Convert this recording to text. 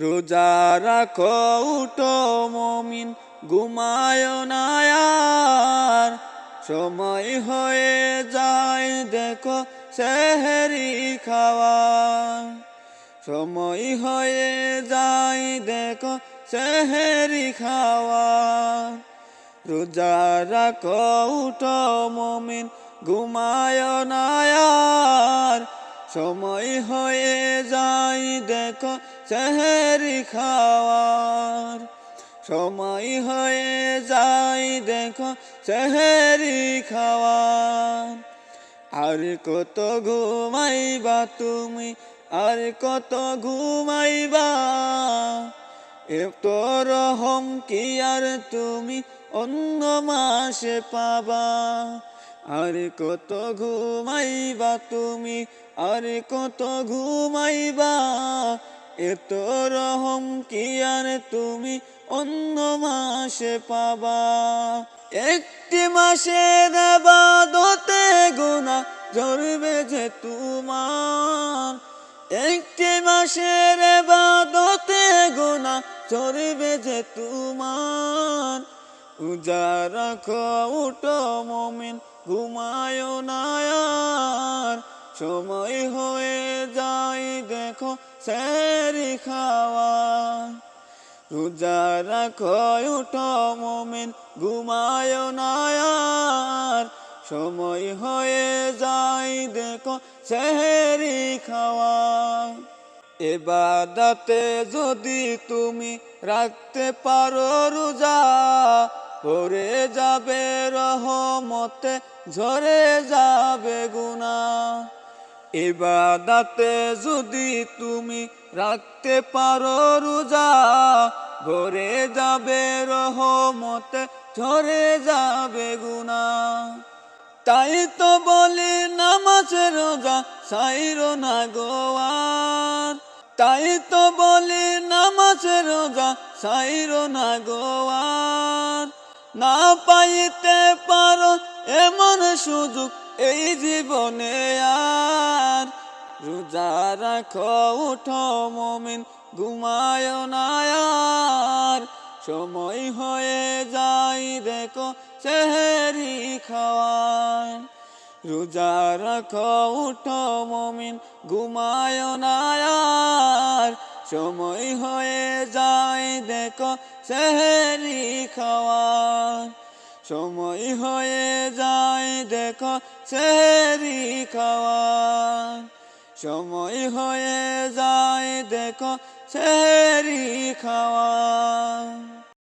রোজা রাখো, উঠো মমিন, ঘুমায় নায়ার সময় হয়ে যায়, দেখো সেহেরি খাওয়া। সময় হয়ে যায়, দেখো সেহেরি খাওয়া। রোজা রাখো, উঠো মমিন, ঘুমায় নায়ার সময় হয়ে যায় দেখো সেহেরি খাওয়ার। সময় হয়ে যায়, দেখো সেহেরি খাওয়ার। আর কত ঘুমাইবা তুমি, আর কত ঘুমাইবা? এত রহম কি আর তুমি, অন্য মাসে পাবা। আর কত ঘুমাইবা তুমি? আর কত ঘুমাইবা? এত রহম কি আর তুমি অন্য মাসে পাবা? একটি মাসে দেবাদতে গুণা জরবে যে তোমার। একটি মাসের বাদতে গুণা চড়বে যে তোমার। উজারা উঠো মমিন, ঘুমায় নায়ার। সময় হয়ে যায়, দেখো সেরি খাওয়া। রোজা রাখো, উঠো মমিন, ঘুমায় নায়ার। সময় হয়ে যায়, দেখো সেহেরি খাওয়া। এবাদাতে যদি তুমি রাখতে পারো রোজা ভরে যাবে রহমতে, ঝরে যাবে গুনা এবাদাতে যদি তুমি রাখতে পারো রোজা, ভরে যাবে রহমতে, ঝরে যাবে গুনা তাই তো বলি নামাজ রোজা সাইর না গোয়ার তাই তো বলি নামাজ রোজা সাইর না গোয়ার না পাইতে পারো এমন সুযোগ এই জীবনে আর। রোজা রাখো, উঠো মমিন, ঘুমায় না আর। সময় হয়ে যায় দেখো সেহেরি খাওয়ার। রোজা রাখো, উঠো মমিন, ঘুমায় না আর। সময় হয়ে সেহেরি খাওয়ার। সময় হয়ে যায় দেখো সেহেরি খাওয়ার। সময় হয়ে যায় দেখো সেহেরি খাওয়া